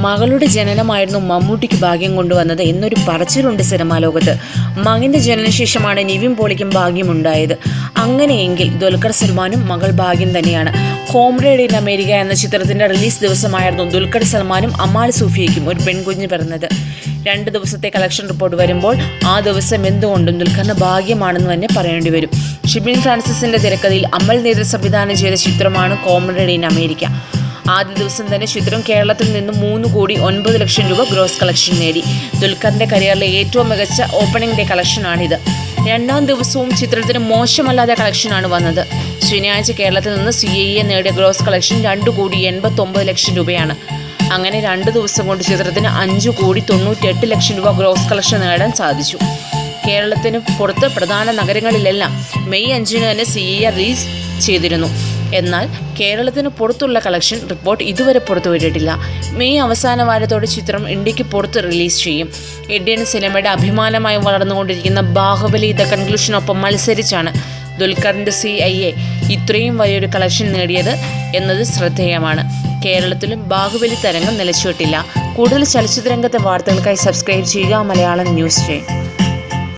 മകളുടെ ജനനമായിരുന്നു മമ്മൂട്ടിക്ക് ഭാഗ്യം കൊണ്ടുവന്നത് എന്നൊരു പറച്ചിലുണ്ട് സിനിമാ ലോകത്ത്. മകന്റെ ജനനശേഷമാണ് നിവിൻ പോളിക്കും ഭാഗ്യമുണ്ടായത്. അങ്ങനെയെങ്കിൽ ദുൽഖർ സൽമാനും മകൾ ഭാഗ്യം തന്നെയാണ്. കോംറേഡ് ഇൻ അമേരിക്ക എന്ന ചിത്രത്തിന്റെ റിലീസ് ദിവസമായിരുന്നു ദുൽഖർ സൽമാനും അമാൽ സൂഫിയയ്ക്കും ഒരു പെൺകുഞ്ഞ് പിറന്നത്. രണ്ട് ദിവസത്തെ കളക്ഷൻ റിപ്പോർട്ട് വരുമ്പോൾ ആ ദിവസം എന്തുകൊണ്ടും ദുൽഖറിന് ഭാഗ്യമാണെന്ന് തന്നെ പറയേണ്ടി വരും. ഷിബിൻ ഫ്രാൻസിസിന്റെ തിരക്കഥയിൽ അമൽ നേതൃ സംവിധാനം ചെയ്ത ചിത്രമാണ് കോംറേഡ് ഇൻ അമേരിക്ക. ആദ്യ ദിവസം തന്നെ ചിത്രം കേരളത്തിൽ നിന്ന് മൂന്ന് കോടി ഒൻപത് ലക്ഷം രൂപ ഗ്രോസ് കളക്ഷൻ നേടി. ദുൽഖറിന്റെ കരിയറിലെ ഏറ്റവും മികച്ച ഓപ്പണിംഗ് ഡേ കളക്ഷനാണിത് രണ്ടാം ദിവസവും ചിത്രത്തിന് മോശമല്ലാത്ത കളക്ഷനാണ് വന്നത്. ശനിയാഴ്ച കേരളത്തിൽ നിന്ന് സി ഐ എ നേടിയ ഗ്രോസ് കളക്ഷൻ രണ്ട് കോടി എൺപത്തൊമ്പത് ലക്ഷം രൂപയാണ്. അങ്ങനെ രണ്ട് ദിവസം കൊണ്ട് ചിത്രത്തിന് അഞ്ച് കോടി തൊണ്ണൂറ്റെട്ട് ലക്ഷം രൂപ ഗ്രോസ് കളക്ഷൻ നേടാൻ സാധിച്ചു. കേരളത്തിന് പുറത്ത് പ്രധാന നഗരങ്ങളിലെല്ലാം മെയ് അഞ്ചിന് തന്നെ സി എ റിലീസ് ചെയ്തിരുന്നു. എന്നാൽ കേരളത്തിന് പുറത്തുള്ള കളക്ഷൻ റിപ്പോർട്ട് ഇതുവരെ പുറത്തുവിട്ടിട്ടില്ല മെയ് അവസാന വാരത്തോടെ ചിത്രം ഇന്ത്യയ്ക്ക് പുറത്ത് റിലീസ് ചെയ്യും. ഇന്ത്യൻ സിനിമയുടെ അഭിമാനമായി വളർന്നുകൊണ്ടിരിക്കുന്ന ബാഹുബലി ദ കൺക്ലൂഷനൊപ്പം മത്സരിച്ചാണ് ദുൽഖറിന്റെ സി ഐ എ ഇത്രയും വലിയൊരു കളക്ഷൻ നേടിയത് എന്നത് ശ്രദ്ധേയമാണ്. കേരളത്തിലും ബാഹുബലി തരംഗം നിലച്ചുവിട്ടില്ല. കൂടുതൽ ചലച്ചിത്രരംഗത്തെ വാർത്തകൾക്കായി സബ്സ്ക്രൈബ് ചെയ്യുക മലയാളം ന്യൂസ് ചെയ്യും